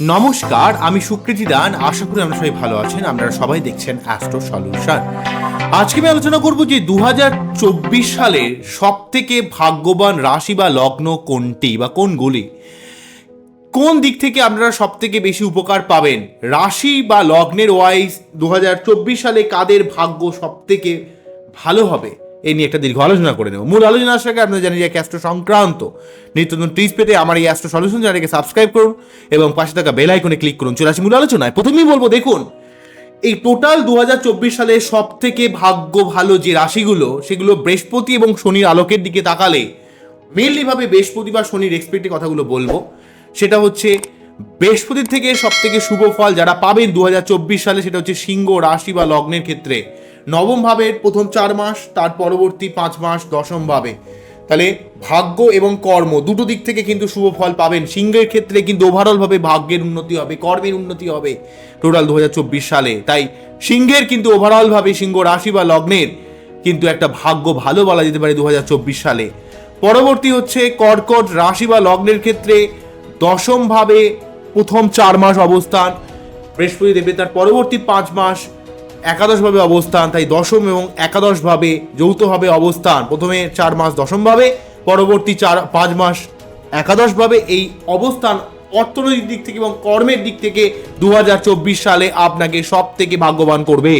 নমস্কার, আমি সুকৃতি দান। আশা করি আমরা সবাই ভালো আছেন। আপনারা সবাই দেখছেন অ্যাস্ট্রো সলিউশন আজকে আমি আলোচনা করব যে দু সালের সব থেকে ভাগ্যবান রাশি বা লগ্ন কোনটি বা কোনগুলি কোন দিক থেকে আপনারা সব থেকে বেশি উপকার পাবেন? রাশি বা লগ্নের ওয়াইজ দু হাজার চব্বিশ সালে কাদের ভাগ্য সব থেকে ভালো হবে? এই নিয়ে একটা দীর্ঘ আলোচনা করে নেব। মূল আলোচনা আসার আগে আপনারা জানেন যে অ্যাস্ট্রো সংক্রান্ত নিত্য নতুন টিপস পেতে আমার এই অ্যাস্ট্রো সলিউশন চ্যানেলকে সাবস্ক্রাইব করুন এবং পাশে থাকা বেল আইকনে ক্লিক করুন। চলে আসি মূল আলোচনায়। প্রথমেই বলব, দেখুন, এই টোটাল দু হাজার চব্বিশ সালে সব থেকে ভাগ্য ভালো যে রাশিগুলো, সেগুলো বৃহস্পতি এবং শনির আলোকের দিকে তাকালে মেনলি ভাবে বৃহস্পতি বা শনির এক্সপেক্টের কথাগুলো বলব। সেটা হচ্ছে, বৃহস্পতির থেকে সব থেকে শুভ ফল যারা পাবেন দু হাজার চব্বিশ সালে, সেটা হচ্ছে সিংহ রাশি বা লগ্নের ক্ষেত্রে। নবম ভাবের প্রথম চার মাস, তার পরবর্তী পাঁচ মাস দশম ভাবে। তাহলে ভাগ্য এবং কর্ম দুটো দিক থেকে কিন্তু শুভ ফল পাবেন। সিংহের ক্ষেত্রে কিন্তু ওভারঅল ভাবে ভাগ্যের উন্নতি হবে, কর্মের উন্নতি হবে টোটাল দু হাজার চব্বিশ সালে। তাই সিংহের কিন্তু ওভারঅল ভাবে সিংহ রাশি বা লগ্নের কিন্তু একটা ভাগ্য ভালো বলা যেতে পারে দু হাজার চব্বিশ সালে। পরবর্তী হচ্ছে কর্কট রাশি বা লগ্নের ক্ষেত্রে দশম ভাবে প্রথম চার মাস অবস্থান। বৃহস্পতি দেবে তার পরবর্তী পাঁচ মাস একাদশভাবে অবস্থান, তাই দশম এবং একাদশভাবে যৌথভাবে অবস্থান। প্রথমে চার মাস দশমভাবে, পরবর্তী চার, পাঁচ মাস একাদশভাবে। এই অবস্থান অর্থনৈতিক দিক থেকে এবং কর্মের দিক থেকে দু হাজার চব্বিশ সালে আপনাকে সব থেকে ভাগ্যবান করবে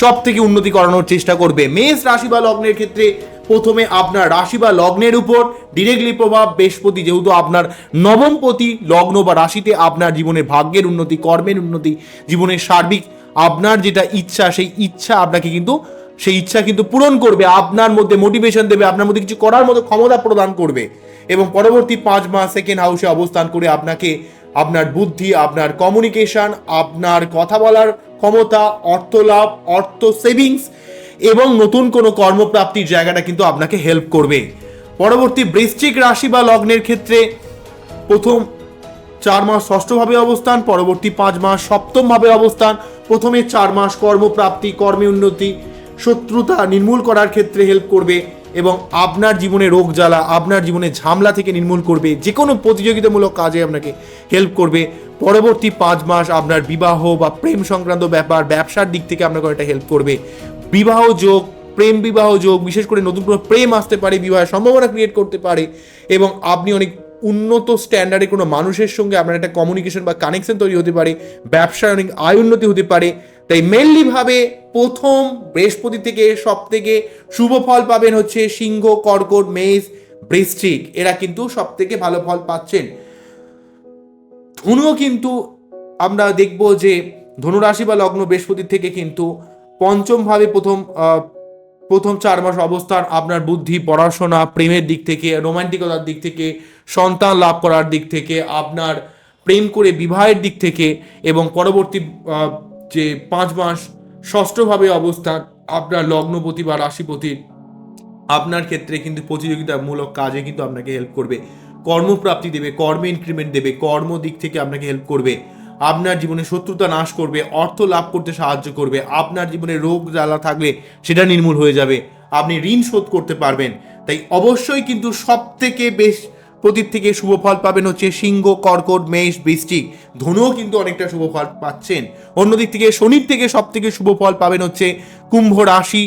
সব থেকে উন্নতি করানোর চেষ্টা করবে। মেষ রাশি বা লগ্নের ক্ষেত্রে প্রথমে আপনার রাশি বা লগ্নের উপর ডিরেক্টলি প্রভাব, বৃহস্পতি যেহেতু আপনার নবমপতি, লগ্ন বা রাশিতে আপনার জীবনের ভাগ্যের উন্নতি, কর্মের উন্নতি, জীবনের সার্বিক আপনার যেটা ইচ্ছা, সেই ইচ্ছা আপনাকে কিন্তু, সেই ইচ্ছা কিন্তু পূরণ করবে, আপনার মধ্যে মোটিভেশন দেবে, আপনার মধ্যে কিছু করার মতো ক্ষমতা প্রদান করবে এবং পরবর্তী পাঁচ মাস সেকেন্ড হাউসে অবস্থান করে আপনাকে আপনার বুদ্ধি, আপনার কমিউনিকেশন আপনার কথা বলার ক্ষমতা অর্থ লাভ অর্থ সেভিংস এবং নতুন কোনো কর্মপ্রাপ্তির জায়গাটা কিন্তু আপনাকে হেল্প করবে। পরবর্তী বৃশ্চিক রাশি বা লগ্নের ক্ষেত্রে প্রথম চার মাস ষষ্ঠভাবে অবস্থান, পরবর্তী পাঁচ মাস সপ্তমভাবে অবস্থান প্রথমে চার মাস কর্মপ্রাপ্তি, কর্মে উন্নতি, শত্রুতা নির্মূল করার ক্ষেত্রে হেল্প করবে এবং আপনার জীবনে রোগ জ্বালা, আপনার জীবনে ঝামলা থেকে নির্মূল করবে যে কোনো প্রতিযোগিতামূলক কাজে আপনাকে হেল্প করবে। পরবর্তী পাঁচ মাস আপনার বিবাহ বা প্রেম সংক্রান্ত ব্যাপার, ব্যবসার দিক থেকে আপনাকে একটা হেল্প করবে। বিবাহ যোগ, প্রেম বিবাহ যোগ, বিশেষ করে নতুন কোনো প্রেম আসতে পারে বিবাহের সম্ভাবনা ক্রিয়েট করতে পারে এবং আপনি অনেক উন্নত স্ট্যান্ডার্ডে কোনো মানুষের সঙ্গে আপনার একটা কমিউনিকেশন বা কানেকশন তৈরি হতে পারে, ব্যবসায় অনেক আয় উন্নতি হতে পারে। তাই মেনলিভাবে প্রথম বৃহস্পতি থেকে সব থেকে শুভ ফল পাবেন হচ্ছে সিংহ, কর্কট, মেষ, বৃশ্চিক। এরা কিন্তু সব থেকে ভালো ফল পাচ্ছেন। ধনুও কিন্তু আমরা দেখব যে ধনুরাশি বা লগ্ন বৃহস্পতির থেকে কিন্তু পঞ্চমভাবে প্রথম প্রথম চার মাস অবস্থান, আপনার বুদ্ধি, পড়াশোনা, প্রেমের দিক থেকে রোমান্টিকতার দিক থেকে সন্তান লাভ করার দিক থেকে, আপনার প্রেম করে বিবাহের দিক থেকে এবং পরবর্তী যে পাঁচ মাস ষষ্ঠভাবে অবস্থান, আপনার লগ্নপতি বা রাশিপতির আপনার ক্ষেত্রে কিন্তু প্রতিযোগিতামূলক কাজে কিন্তু আপনাকে হেল্প করবে। কর্মপ্রাপ্তি দেবে, কর্মে ইনক্রিমেন্ট দেবে, কর্ম দিক থেকে আপনাকে হেল্প করবে। আপনার জীবনে শত্রুতা নাশ করবে, অর্থ লাভ করতে সাহায্য করবে, আপনার জীবনে রোগ জ্বালা থাকলে সেটা নির্মূল হয়ে যাবে। আপনি ঋণ শোধ করতে পারবেন। তাই অবশ্যই কিন্তু সব থেকে বেশ প্রতীক থেকে শুভ ফল পাবেন হচ্ছে সিংহ, কর্কট, মেষ বৃষ্টিক ধনুও কিন্তু অনেকটা শুভ ফল পাচ্ছেন। অন্যদিক থেকে শনির থেকে সব থেকে শুভ ফল পাবেন হচ্ছে কুম্ভ রাশি।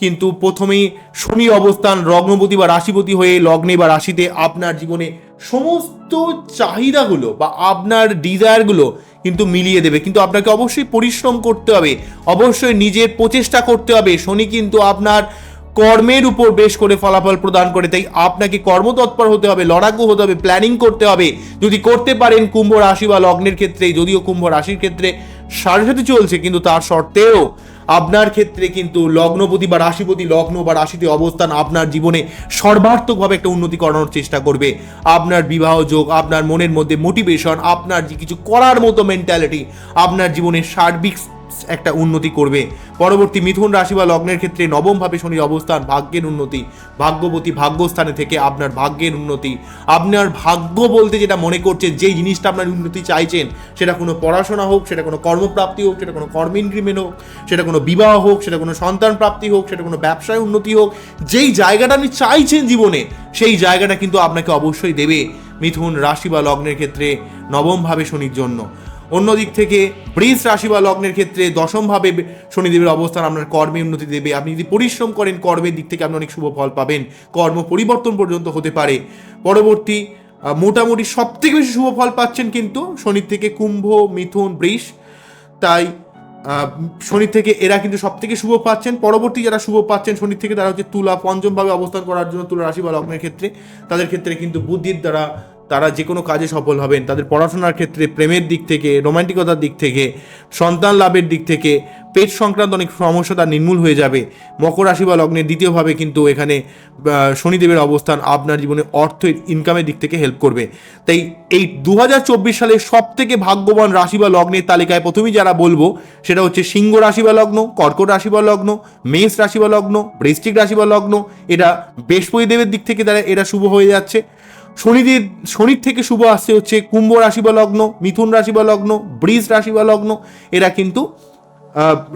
কিন্তু প্রথমেই শনি অবস্থান লগ্নপতি বা রাশিপতি হয়ে লগ্নে বা রাশিতে আপনার জীবনে সমস্ত চাহিদাগুলো বা আপনার ডিজায়ারগুলো কিন্তু মিলিয়ে দেবে। কিন্তু আপনাকে অবশ্যই পরিশ্রম করতে হবে। অবশ্যই নিজের প্রচেষ্টা করতে হবে। শনি কিন্তু আপনার কর্মের উপর বেশ করে ফলাফল প্রদান করে, তাই আপনাকে কর্মতৎপর হতে হবে, লড়াকু হতে হবে প্ল্যানিং করতে হবে। যদি করতে পারেন, কুম্ভ রাশি বা লগ্নের ক্ষেত্রে, যদিও কুম্ভ রাশির ক্ষেত্রে সাড়ে সাথে চলছে, কিন্তু তার সত্ত্বেও আপনার ক্ষেত্রে কিন্তু লগ্নপতি বা রাশিপতি, লগ্ন বা রাশিতে অবস্থান আপনার জীবনে সর্বার্থকভাবে একটা উন্নতি করানোর চেষ্টা করবে। আপনার বিবাহ যোগ, আপনার মনের মধ্যে মোটিভেশন আপনার যে কিছু করার মতো মেন্টালিটি আপনার জীবনের সার্বিক একটা উন্নতি করবে। পরবর্তী মিথুন রাশি বা লগ্নের ক্ষেত্রে নবম ভাবে শনির অবস্থান ভাগ্যের উন্নতি। ভাগ্যবতী ভাগ্যস্থানে থেকে আপনার ভাগ্যের উন্নতি। আপনার ভাগ্য বলতে যেটা মনে করছেন, যেই জিনিসটা আপনার উন্নতি চাইছেন, সেটা কোনো পড়াশোনা হোক, সেটা কোনো কর্মপ্রাপ্তি হোক, সেটা কোনো কর্ম ইনক্রিমেন্ট হোক, সেটা কোনো বিবাহ হোক, সেটা কোনো সন্তান প্রাপ্তি হোক, সেটা কোনো ব্যবসায় উন্নতি হোক, যেই জায়গাটা আপনি চাইছেন জীবনে, সেই জায়গাটা কিন্তু আপনাকে অবশ্যই দেবে মিথুন রাশি বা লগ্নের ক্ষেত্রে নবমভাবে শনির জন্য। অন্যদিক থেকে বৃষ রাশি বা লগ্নের ক্ষেত্রে দশমভাবে শনিদেবের অবস্থান আপনার কর্মে উন্নতি দেবে। আপনি যদি পরিশ্রম করেন, কর্মের দিক থেকে আপনি অনেক শুভ ফল পাবেন। কর্ম পরিবর্তন পর্যন্ত হতে পারে। পরবর্তী মোটামুটি সব থেকে বেশি শুভ ফল পাচ্ছেন কিন্তু শনির থেকে কুম্ভ, মিথুন, বৃষ। তাই শনির থেকে এরা কিন্তু সব থেকে শুভ পাচ্ছেন। পরবর্তী যারা শুভ পাচ্ছেন শনির থেকে তারা হচ্ছে তুলা, পঞ্চমভাবে অবস্থান করার জন্য তুলা রাশি বা লগ্নের ক্ষেত্রে। তাদের ক্ষেত্রে কিন্তু বুদ্ধির দ্বারা তারা যে কোনো কাজে সফল হবেন। তাদের পড়াশোনার ক্ষেত্রে প্রেমের দিক থেকে, রোমান্টিকতার দিক থেকে, সন্তান লাভের দিক থেকে, পেট সংক্রান্ত অনেক সমস্যা তার নির্মূল হয়ে যাবে। মকর রাশি বা লগ্নের দ্বিতীয়ভাবে কিন্তু এখানে শনিদেবের অবস্থান আপনার জীবনে অর্থ ইনকামের দিক থেকে হেল্প করবে। তাই এই দু হাজার চব্বিশ সালে সব থেকে ভাগ্যবান রাশি বা লগ্নের তালিকায় প্রথমেই যারা বলব, সেটা হচ্ছে সিংহ রাশি বা লগ্ন, কর্কট রাশি বা লগ্ন, মেষ রাশি বা লগ্ন, বৃশ্চিক রাশি বা লগ্ন, এটা বৃহস্পতি দেবের দিক থেকে তারা এটা শুভ হয়ে যাচ্ছে। শনিদেব শনির থেকে শুভ আসছে হচ্ছে কুম্ভ রাশি বা লগ্ন, মিথুন রাশি বা লগ্ন, বৃষ রাশি বা লগ্ন। এরা কিন্তু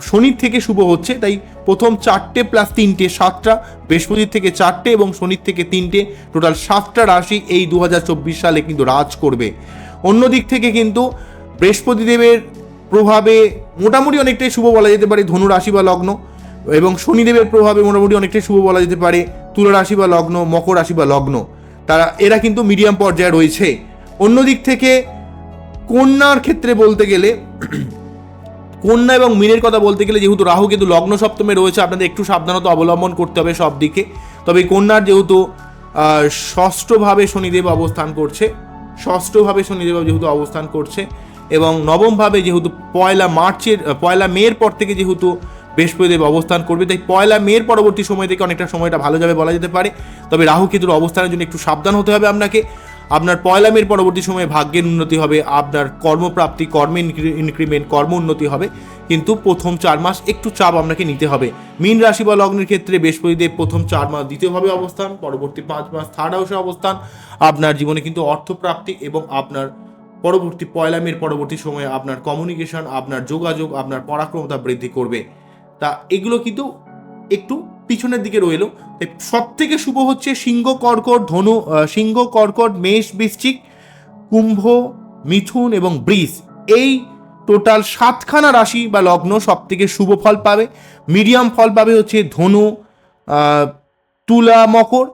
শনির থেকে শুভ হচ্ছে। তাই প্রথম চারটে প্লাস তিনটে সাতটা, বৃহস্পতির থেকে চারটে এবং শনির থেকে তিনটে। টোটাল সাতটা রাশি এই দু হাজার চব্বিশ সালে কিন্তু রাজ করবে। অন্য দিক থেকে কিন্তু বৃহস্পতি দেবের প্রভাবে মোটামুটি অনেকটাই শুভ বলা যেতে পারে ধনু রাশি বা লগ্ন এবং শনিদেবের প্রভাবে মোটামুটি অনেকটাই শুভ বলা যেতে পারে তুলা রাশি বা লগ্ন, মকর রাশি বা লগ্ন। তারা, এরা কিন্তু মিডিয়াম পর্যায়ে রয়েছে। অন্য দিক থেকে, কন্যার ক্ষেত্রে বলতে গেলে, কন্যা এবং মীনের কথা বলতে গেলে, যেহেতু রাহু কিন্তু লগ্ন সপ্তমে রয়েছে, আপনাদের একটু সাবধানতা অবলম্বন করতে হবে সব দিকে। তবে কন্যার যেহেতু ষষ্ঠভাবে শনিদেব অবস্থান করছে, ষষ্ঠভাবে শনিদেব যেহেতু অবস্থান করছে, এবং নবমভাবে যেহেতু পয়লা মার্চের, পয়লা মের পর থেকে যেহেতু বৃহস্পতিদেব অবস্থান করবে, তাই পয়লা মের পরবর্তী সময় থেকে অনেকটা সময়টা ভালো যাবে বলা যেতে পারে। তবে রাহু কেতুর অবস্থানের জন্য একটু সাবধান হতে হবে আপনাকে। আপনার পয়লা মের পরবর্তী সময়ে ভাগ্যের উন্নতি হবে, আপনার কর্মপ্রাপ্তি কর্মে ইনক্রিমেন্ট, কর্ম উন্নতি হবে। কিন্তু প্রথম চার মাস একটু চাপ আপনাকে নিতে হবে। মীন রাশি বা লগ্নের ক্ষেত্রে বৃহস্পতিদেব প্রথম চার মাস দ্বিতীয়ভাবে অবস্থান, পরবর্তী পাঁচ মাস থার্ড হাউসে অবস্থান। আপনার জীবনে কিন্তু অর্থপ্রাপ্তি এবং আপনার পরবর্তী পয়লা মের পরবর্তী সময়ে আপনার কমিউনিকেশন আপনার যোগাযোগ, আপনার পরাক্রমতা বৃদ্ধি করবে। তা এগুলো কিন্তু একটু পিছনের দিকে রইল সব থেকে শুভ হচ্ছে সিংহ, কর্কট, ধনু সিংহ, কর্কট, মেষ, বৃশ্চিক, কুম্ভ, মিথুন এবং ব্রিজ। এই টোটাল সাতখানা রাশি বা লগ্ন সব থেকে শুভ ফল পাবে। মিডিয়াম ফল পাবে হচ্ছে ধনু তুলা, মকর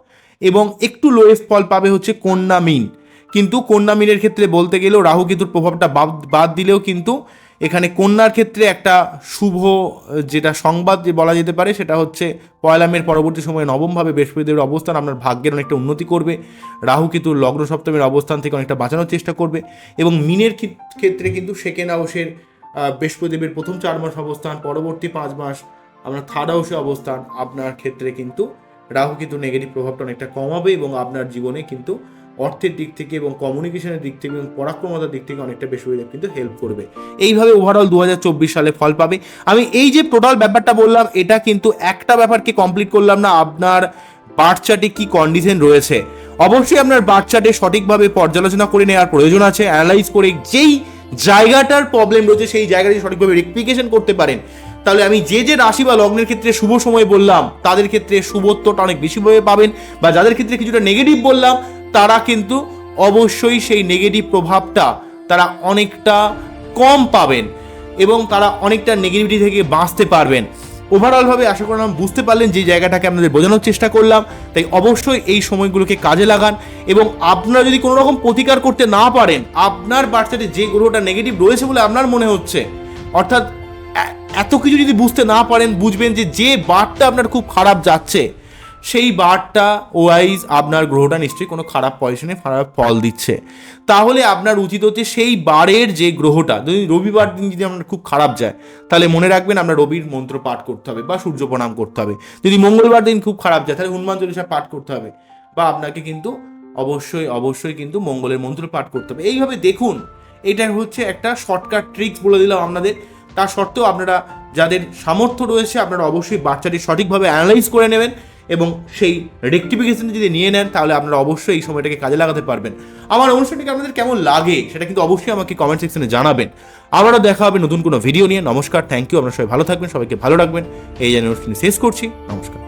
এবং একটু লোয়েস্ট ফল পাবে হচ্ছে কন্যা মিন। কিন্তু কন্যা মিনের ক্ষেত্রে বলতে গেলেও রাহু কেতুর প্রভাবটা বাদ দিলেও কিন্তু এখানে কন্যার ক্ষেত্রে একটা শুভ যেটা সংবাদ বলা যেতে পারে, সেটা হচ্ছে পয়লা মের পরবর্তী সময়ে নবমভাবে বৃহস্পতিদেবের অবস্থান। আপনার ভাগ্যের অনেকটা উন্নতি করবে। রাহু কেতুর লগ্ন সপ্তমের অবস্থান থেকে অনেকটা বাঁচানোর চেষ্টা করবে। এবং মিনের ক্ষে- ক্ষেত্রে কিন্তু সেকেন্ড হাউসের বৃহস্পতিদেবের প্রথম চার মাস অবস্থান, পরবর্তী পাঁচ মাস আপনার থার্ড হাউসে অবস্থান। আপনার ক্ষেত্রে কিন্তু রাহু কিন্তু নেগেটিভ প্রভাবটা অনেকটা কমাবে এবং আপনার জীবনে কিন্তু অর্থের দিক থেকে এবং কমিউনিকেশনের দিক থেকে এবং পরাক্রমতার দিক থেকে অনেকটা বেশি হয়ে কিন্তু হেল্প করবে। এইভাবে ওভারঅল দু হাজার চব্বিশ সালে ফল পাবে। আমি এই যে টোটাল ব্যাপারটা বললাম, এটা কিন্তু একটা ব্যাপারকে কমপ্লিট করলাম না, আপনার বার্থ চার্টে কি কন্ডিশন রয়েছে? অবশ্যই আপনার বার্থ চার্টে সঠিকভাবে পর্যালোচনা করে নেওয়ার প্রয়োজন আছে অ্যানালাইজ করে যেই জায়গাটার প্রবলেম রয়েছে, সেই জায়গাটি সঠিকভাবে রেক্টিফিকেশন করতে পারেন, তাহলে আমি যে যে রাশি বা লগ্নের ক্ষেত্রে শুভ সময় বললাম, তাদের ক্ষেত্রে শুভত্বটা অনেক বেশিভাবে পাবেন বা যাদের ক্ষেত্রে কিছুটা নেগেটিভ বললাম তারা কিন্তু অবশ্যই সেই নেগেটিভ প্রভাবটা তারা অনেকটা কম পাবেন এবং তারা অনেকটা নেগেটিভিটি থেকে বাঁচতে পারবেন। ওভারঅলভাবে আশা করলাম বুঝতে পারলেন যে জায়গাটাকে আপনাদের বোঝানোর চেষ্টা করলাম। তাই অবশ্যই এই সময়গুলোকে কাজে লাগান এবং আপনারা যদি কোনো রকম প্রতিকার করতে না পারেন, আপনার বাচ্চাতে যে গ্রহটা নেগেটিভ রয়েছে বলে আপনার মনে হচ্ছে, অর্থাৎ এত কিছু যদি বুঝতে না পারেন, বুঝবেন যে যে বারটা আপনার খুব খারাপ যাচ্ছে সেই বারটা ওয়াইজ আপনার গ্রহটা নিশ্চয়ই কোনো খারাপ পজিশনে খারাপ ফল দিচ্ছে। তাহলে আপনার উচিত হচ্ছে সেই বারের যে গ্রহটা, যদি রবিবার দিন যদি আপনার খুব খারাপ যায়, তাহলে মনে রাখবেন আপনার রবির মন্ত্র পাঠ করতে হবে বা সূর্য প্রণাম করতে হবে। যদি মঙ্গলবার দিন খুব খারাপ যায়, তাহলে হনুমান চল্লিশা পাঠ করতে হবে বা আপনাকে কিন্তু অবশ্যই অবশ্যই কিন্তু মঙ্গলের মন্ত্র পাঠ করতে হবে। এইভাবে দেখুন এটা হচ্ছে একটা শর্টকাট ট্রিক্স বলে দিলাম আপনাদের। তা সত্ত্বেও আপনারা যাদের সামর্থ্য রয়েছে, আপনারা অবশ্যই বাচ্চাটি সঠিকভাবে অ্যানালাইজ করে নেবেন। এবং সেই রেক্টিফিকেশন যদি নিয়ে নেন, তাহলে আপনারা অবশ্যই এই সময়টাকে কাজে লাগাতে পারবেন। আমার অনুষ্ঠানটিকে আপনাদের কেমন লাগে, সেটা কিন্তু অবশ্যই আমাকে কমেন্ট সেকশনে জানাবেন। আবারও দেখা হবে নতুন কোনো ভিডিও নিয়ে। নমস্কার থ্যাংক ইউ আপনারা সবাই ভালো থাকবেন, সবাইকে ভালো রাখবেন। এই জানিয়ে অনুষ্ঠানটি শেষ করছি। নমস্কার।